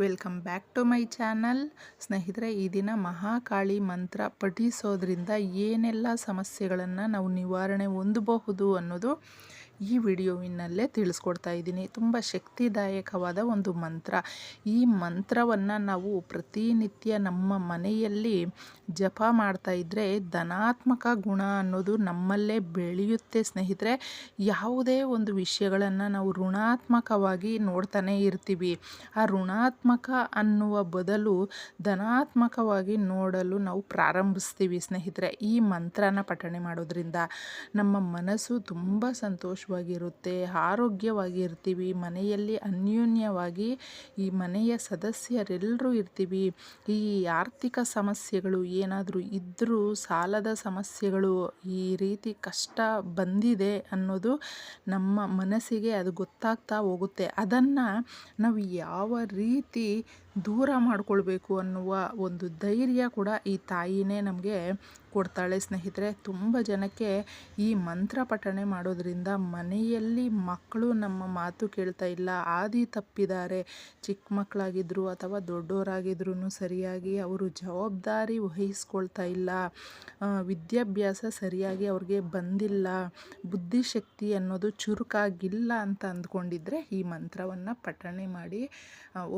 Welcome back to my channel. ಸ್ನೇಹಿತರೆ, ಈ ದಿನ ಮಹಾಕಾಳಿ ಮಂತ್ರ ಪಠಿಸೋದ್ರಿಂದ ಏನೆಲ್ಲ ಸಮಸ್ಯೆಗಳನ್ನು ನಾವು ನಿವಾರಣೆ ಹೊಂದಬಹುದು ಅನ್ನೋದು ಈ ವಿಡಿಯೋವಿನಲ್ಲೇ ತಿಳಿಸ್ಕೊಡ್ತಾ ಇದ್ದೀನಿ. ತುಂಬ ಶಕ್ತಿದಾಯಕವಾದ ಒಂದು ಮಂತ್ರ. ಈ ಮಂತ್ರವನ್ನು ನಾವು ಪ್ರತಿನಿತ್ಯ ನಮ್ಮ ಮನೆಯಲ್ಲಿ ಜಪ ಮಾಡ್ತಾ ಇದ್ದರೆ ಧನಾತ್ಮಕ ಗುಣ ಅನ್ನೋದು ನಮ್ಮಲ್ಲೇ ಬೆಳೆಯುತ್ತೆ ಸ್ನೇಹಿತರೆ. ಯಾವುದೇ ಒಂದು ವಿಷಯಗಳನ್ನು ನಾವು ಋಣಾತ್ಮಕವಾಗಿ ನೋಡ್ತಾನೆ ಇರ್ತೀವಿ. ಆ ಋಣಾತ್ಮಕ ಅನ್ನುವ ಬದಲು ಧನಾತ್ಮಕವಾಗಿ ನೋಡಲು ನಾವು ಪ್ರಾರಂಭಿಸ್ತೀವಿ ಸ್ನೇಹಿತರೆ. ಈ ಮಂತ್ರನ ಪಠಣೆ ಮಾಡೋದ್ರಿಂದ ನಮ್ಮ ಮನಸ್ಸು ತುಂಬ ಸಂತೋಷವಾಗಿರುತ್ತೆ ಆರೋಗ್ಯವಾಗಿರ್ತೀವಿ, ಮನೆಯಲ್ಲಿ ಅನ್ಯೋನ್ಯವಾಗಿ ಈ ಮನೆಯ ಸದಸ್ಯರೆಲ್ಲರೂ ಇರ್ತೀವಿ. ಈ ಆರ್ಥಿಕ ಸಮಸ್ಯೆಗಳು ಏನಾದರೂ ಇದ್ದರೂ ಸಾಲದ ಸಮಸ್ಯೆಗಳು ಈ ರೀತಿ ಕಷ್ಟ ಬಂದಿದೆ ಅನ್ನೋದು ನಮ್ಮ ಮನಸ್ಸಿಗೆ ಅದು ಗೊತ್ತಾಗ್ತಾ ಹೋಗುತ್ತೆ. ಅದನ್ನು ನಾವು ಯಾವ ರೀತಿ ದೂರ ಮಾಡಿಕೊಳ್ಬೇಕು ಅನ್ನುವ ಒಂದು ಧೈರ್ಯ ಕೂಡ ಈ ತಾಯಿನೇ ನಮಗೆ ಕೊಡ್ತಾಳೆ. ಸ್ನೇಹಿತರೆ, ತುಂಬ ಜನಕ್ಕೆ ಈ ಮಂತ್ರ ಪಠಣೆ ಮಾಡೋದ್ರಿಂದ ಮನೆಯಲ್ಲಿ ಮಕ್ಕಳು ನಮ್ಮ ಮಾತು ಕೇಳ್ತಾ ಇಲ್ಲ. ಆದಿ ತಪ್ಪಿದ್ದಾರೆ. ಚಿಕ್ಕ ಮಕ್ಕಳಾಗಿದ್ದರು ಅಥವಾ ದೊಡ್ಡವರಾಗಿದ್ರೂ ಸರಿಯಾಗಿ ಅವರು ಜವಾಬ್ದಾರಿ ವಹಿಸ್ಕೊಳ್ತಾ ಇಲ್ಲ. ವಿದ್ಯಾಭ್ಯಾಸ ಸರಿಯಾಗಿ ಅವ್ರಿಗೆ ಬಂದಿಲ್ಲ. ಬುದ್ಧಿಶಕ್ತಿ ಅನ್ನೋದು ಚುರುಕಾಗಿಲ್ಲ ಅಂತ ಅಂದ್ಕೊಂಡಿದ್ರೆ ಈ ಮಂತ್ರವನ್ನು ಪಠಣೆ ಮಾಡಿ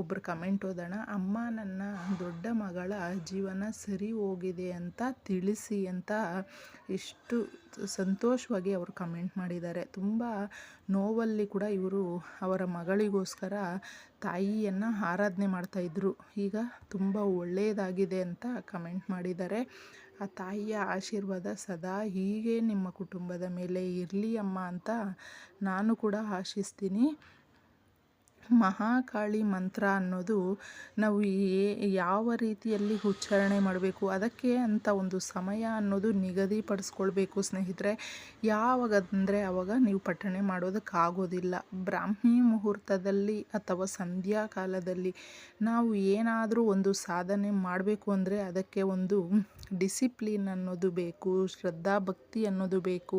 ಒಬ್ಬರು ಕಮೆಂಟ್ ಓದೋಣ ಅಮ್ಮ ನನ್ನ ದೊಡ್ಡ ಮಗಳ, ಜೀವನ ಸರಿ ಹೋಗಿದೆ ಅಂತ ತಿಳಿಸಿ ಅಂತ ಎಷ್ಟು ಸಂತೋಷವಾಗಿ ಅವರು ಕಮೆಂಟ್ ಮಾಡಿದ್ದಾರೆ. ತುಂಬ ನೋವಲ್ಲಿ ಕೂಡ ಇವರು ಅವರ ಮಗಳಿಗೋಸ್ಕರ ತಾಯಿಯನ್ನು ಆರಾಧನೆ ಮಾಡ್ತಾಯಿದ್ರು ಈಗ ತುಂಬ ಒಳ್ಳೆಯದಾಗಿದೆ ಅಂತ ಕಮೆಂಟ್ ಮಾಡಿದ್ದಾರೆ. ಆ ತಾಯಿಯ ಆಶೀರ್ವಾದ ಸದಾ ಹೀಗೆ ನಿಮ್ಮ ಕುಟುಂಬದ ಮೇಲೆ ಇರಲಿ ಅಮ್ಮ ಅಂತ ನಾನು ಕೂಡ ಆಶಿಸ್ತೀನಿ. ಮಹಾಕಾಳಿ ಮಂತ್ರ ಅನ್ನೋದು ನಾವು ಯಾವ ರೀತಿಯಲ್ಲಿ ಉಚ್ಚಾರಣೆ ಮಾಡಬೇಕು, ಅದಕ್ಕೆ ಅಂತ ಒಂದು ಸಮಯ ಅನ್ನೋದು ನಿಗದಿಪಡಿಸ್ಕೊಳ್ಬೇಕು ಸ್ನೇಹಿತರೆ. ಯಾವಾಗ ಅಂದರೆ ಆವಾಗ ನೀವು ಪಠಣೆ ಮಾಡೋದಕ್ಕಾಗೋದಿಲ್ಲ. ಬ್ರಾಹ್ಮಿ ಮುಹೂರ್ತದಲ್ಲಿ ಅಥವಾ ಸಂಧ್ಯಾ ಕಾಲದಲ್ಲಿ ನಾವು ಏನಾದರೂ ಒಂದು ಸಾಧನೆ ಮಾಡಬೇಕು ಅಂದರೆ ಅದಕ್ಕೆ ಒಂದು ಡಿಸಿಪ್ಲಿನ್ ಅನ್ನೋದು ಬೇಕು ಶ್ರದ್ಧಾ ಭಕ್ತಿ ಅನ್ನೋದು ಬೇಕು,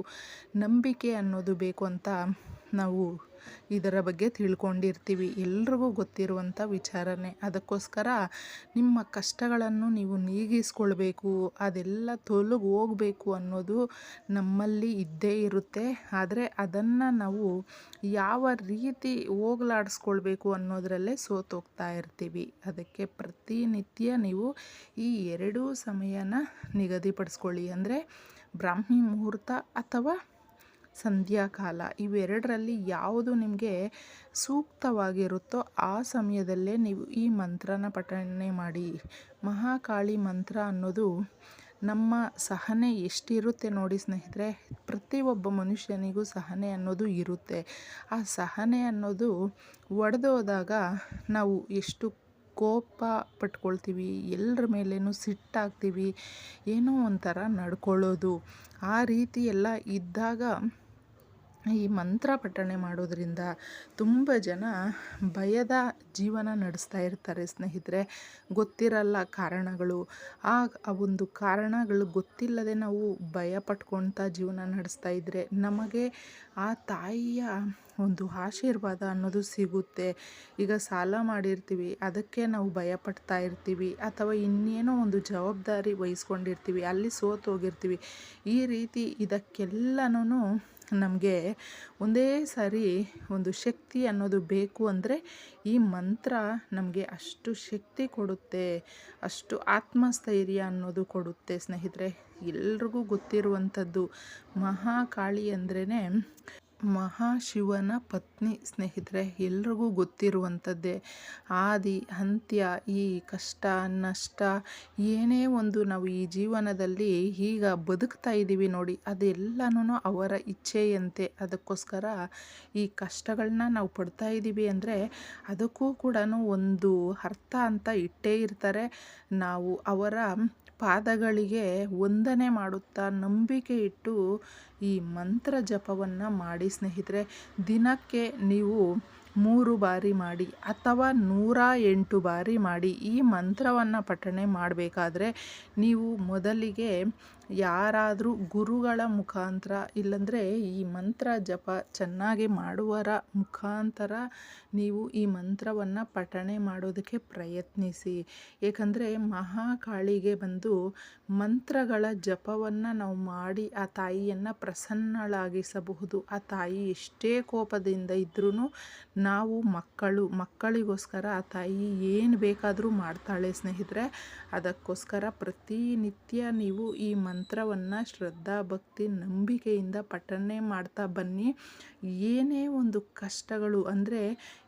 ನಂಬಿಕೆ ಅನ್ನೋದು ಬೇಕು ಅಂತ ನಾವು ಇದರ ಬಗ್ಗೆ ತಿಳ್ಕೊಂಡಿರ್ತೀವಿ. ಎಲ್ರಿಗೂ ಗೊತ್ತಿರುವಂಥ ವಿಚಾರನೇ. ಅದಕ್ಕೋಸ್ಕರ ನಿಮ್ಮ ಕಷ್ಟಗಳನ್ನು ನೀವು ನೀಗಿಸ್ಕೊಳ್ಬೇಕು, ಅದೆಲ್ಲ ತೊಲಗಿ ಹೋಗಬೇಕು ಅನ್ನೋದು ನಮ್ಮಲ್ಲಿ ಇದ್ದೇ ಇರುತ್ತೆ. ಆದರೆ ಅದನ್ನು ನಾವು ಯಾವ ರೀತಿ ಹೋಗ್ಲಾಡಿಸ್ಕೊಳ್ಬೇಕು ಅನ್ನೋದರಲ್ಲೇ ಸೋತೋಗ್ತಾ ಇರ್ತೀವಿ. ಅದಕ್ಕೆ ಪ್ರತಿನಿತ್ಯ ನೀವು ಈ ಎರಡೂ ಸಮಯನ ನಿಗದಿಪಡಿಸ್ಕೊಳ್ಳಿ. ಅಂದರೆ ಬ್ರಾಹ್ಮಿ ಮುಹೂರ್ತ ಅಥವಾ ಸಂಧ್ಯಾಕಾಲ ಇವೆರಡರಲ್ಲಿ ಯಾವುದು ನಿಮಗೆ ಸೂಕ್ತವಾಗಿರುತ್ತೋ ಆ ಸಮಯದಲ್ಲೇ ನೀವು ಈ ಮಂತ್ರನ ಪಠಣೆ ಮಾಡಿ. ಮಹಾಕಾಳಿ ಮಂತ್ರ ಅನ್ನೋದು ನಮ್ಮ ಸಹನೆ ಎಷ್ಟಿರುತ್ತೆ ನೋಡಿ ಸ್ನೇಹಿತರೆ, ಪ್ರತಿಯೊಬ್ಬ ಮನುಷ್ಯನಿಗೂ ಸಹನೆ ಅನ್ನೋದು ಇರುತ್ತೆ. ಆ ಸಹನೆ ಅನ್ನೋದು ಒಡೆದೋದಾಗ ನಾವು ಎಷ್ಟು ಕೋಪ ಪಟ್ಕೊಳ್ತೀವಿ, ಎಲ್ಲರ ಮೇಲೇನು ಸಿಟ್ಟಾಗ್ತೀವಿ, ಏನೋ ಒಂಥರ ನಡ್ಕೊಳ್ಳೋದು. ಆ ರೀತಿ ಎಲ್ಲ ಇದ್ದಾಗ ಈ ಮಂತ್ರ ಪಠಣೆ ಮಾಡೋದರಿಂದ ತುಂಬ ಜನ ಭಯದ ಜೀವನ ನಡೆಸ್ತಾ ಇರ್ತಾರೆ ಸ್ನೇಹಿತರೆ. ಗೊತ್ತಿರಲ್ಲ ಕಾರಣಗಳು. ಆ ಒಂದು ಕಾರಣಗಳು ಗೊತ್ತಿಲ್ಲದೆ ನಾವು ಭಯ ಪಟ್ಕೊಳ್ತಾ ಜೀವನ ನಡೆಸ್ತಾ ಇದ್ದರೆ ನಮಗೆ ಆ ತಾಯಿಯ ಒಂದು ಆಶೀರ್ವಾದ ಅನ್ನೋದು ಸಿಗುತ್ತೆ. ಈಗ ಸಾಲ ಮಾಡಿರ್ತೀವಿ, ಅದಕ್ಕೆ ನಾವು ಭಯ ಪಡ್ತಾ ಇರ್ತೀವಿ, ಅಥವಾ ಇನ್ನೇನೋ ಒಂದು ಜವಾಬ್ದಾರಿ ವಹಿಸ್ಕೊಂಡಿರ್ತೀವಿ, ಅಲ್ಲಿ ಸೋತೋಗಿರ್ತೀವಿ. ಈ ರೀತಿ ಇದಕ್ಕೆಲ್ಲನೂ ನಮಗೆ ಒಂದೇ ಸಾರಿ ಒಂದು ಶಕ್ತಿ ಅನ್ನೋದು ಬೇಕು ಅಂದರೆ ಈ ಮಂತ್ರ ನಮಗೆ ಅಷ್ಟು ಶಕ್ತಿ ಕೊಡುತ್ತೆ, ಅಷ್ಟು ಆತ್ಮಸ್ಥೈರ್ಯ ಅನ್ನೋದು ಕೊಡುತ್ತೆ ಸ್ನೇಹಿತರೆ. ಎಲ್ರಿಗೂ ಗೊತ್ತಿರುವಂಥದ್ದು ಮಹಾಕಾಳಿ ಅಂದ್ರೇ ಮಹಾಶಿವನ ಪತ್ನಿ ಸ್ನೇಹಿತರೆ, ಎಲ್ರಿಗೂ ಗೊತ್ತಿರುವಂಥದ್ದೇ. ಆದಿ, ಅಂತ್ಯ, ಈ ಕಷ್ಟ, ನಷ್ಟ, ಏನೇ ಒಂದು ನಾವು ಈ ಜೀವನದಲ್ಲಿ ಈಗ ಬದುಕ್ತಾ ಇದ್ದೀವಿ ನೋಡಿ ಅದೆಲ್ಲನೂ ಅವರ ಇಚ್ಛೆಯಂತೆ. ಅದಕ್ಕೋಸ್ಕರ ಈ ಕಷ್ಟಗಳನ್ನ ನಾವು ಪಡ್ತಾ ಇದ್ದೀವಿ ಅಂದರೆ ಅದಕ್ಕೂ ಕೂಡ ಒಂದು ಅರ್ಥ ಅಂತ ಇಟ್ಟೇ ಇರ್ತಾರೆ. ನಾವು ಅವರ ಪಾದಗಳಿಗೆ ವಂದನೆ ಮಾಡುತ್ತಾ ನಂಬಿಕೆ ಇಟ್ಟು ಈ ಮಂತ್ರ ಜಪವನ್ನು ಮಾಡಿ ಸ್ನೇಹಿತರೆ, ದಿನಕ್ಕೆ ನೀವು ಮೂರು ಬಾರಿ ಮಾಡಿ ಅಥವಾ ನೂರ ಎಂಟು ಬಾರಿ ಮಾಡಿ ಈ ಮಂತ್ರವನ್ನು ಪಠಣೆ ಮಾಡಬೇಕಾದ್ರೆ ನೀವು ಮೊದಲಿಗೆ ಯಾರಾದರೂ ಗುರುಗಳ ಮುಖಾಂತರ ಇಲ್ಲಾಂದರೆ ಈ ಮಂತ್ರ ಜಪ ಚೆನ್ನಾಗಿ ಮಾಡುವರ ಮುಖಾಂತರ ನೀವು ಈ ಮಂತ್ರವನ್ನು ಪಠಣೆ ಮಾಡೋದಕ್ಕೆ ಪ್ರಯತ್ನಿಸಿ. ಏಕೆಂದರೆ ಮಹಾಕಾಳಿಗೆ ಬಂದು ಮಂತ್ರಗಳ ಜಪವನ್ನು ನಾವು ಮಾಡಿ ಆ ತಾಯಿಯನ್ನು ಪ್ರಸನ್ನಳಾಗಿಸಬಹುದು. ಆ ತಾಯಿ ಎಷ್ಟೇ ಕೋಪದಿಂದ ಇದ್ರೂ ನಾವು ಮಕ್ಕಳು, ಮಕ್ಕಳಿಗೋಸ್ಕರ ಆ ತಾಯಿ ಏನು ಬೇಕಾದರೂ ಮಾಡ್ತಾಳೆ ಸ್ನೇಹಿತರೆ, ಅದಕ್ಕೋಸ್ಕರ ಪ್ರತಿನಿತ್ಯ ನೀವು ಈ ಮಂತ್ರವನ್ನು ಶ್ರದ್ಧಾ, ಭಕ್ತಿ, ನಂಬಿಕೆಯಿಂದ ಪಠನೆ ಮಾಡ್ತಾ ಬನ್ನಿ. ಏನೇ ಒಂದು ಕಷ್ಟಗಳು ಅಂದರೆ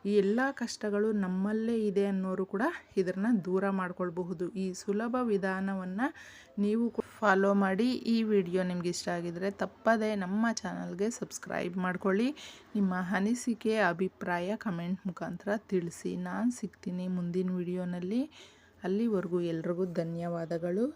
ಈ ಎಲ್ಲ ಕಷ್ಟಗಳು ನಮ್ಮಲ್ಲೇ ಇದೆ ಅನ್ನೋರು ಕೂಡ ಇದನ್ನು ದೂರ ಮಾಡ್ಕೊಳ್ಬಹುದು. ಈ ಸುಲಭ ವಿಧಾನವನ್ನು ನೀವು ಫಾಲೋ ಮಾಡಿ ಈ ವಿಡಿಯೋ ನಿಮ್ಗೆ ಇಷ್ಟ ಆಗಿದರೆ ತಪ್ಪದೇ ನಮ್ಮ ಚಾನಲ್ಗೆ ಸಬ್ಸ್ಕ್ರೈಬ್ ಮಾಡ್ಕೊಳ್ಳಿ. ನಿಮ್ಮ ಅನಿಸಿಕೆ, ಅಭಿಪ್ರಾಯ ಕಮೆಂಟ್ ಮುಖಾಂತರ ತಿಳಿಸಿ. ನಾನು ಸಿಗ್ತೀನಿ ಮುಂದಿನ ವಿಡಿಯೋನಲ್ಲಿ ಅಲ್ಲಿವರೆಗೂ ಎಲ್ರಿಗೂ ಧನ್ಯವಾದಗಳು.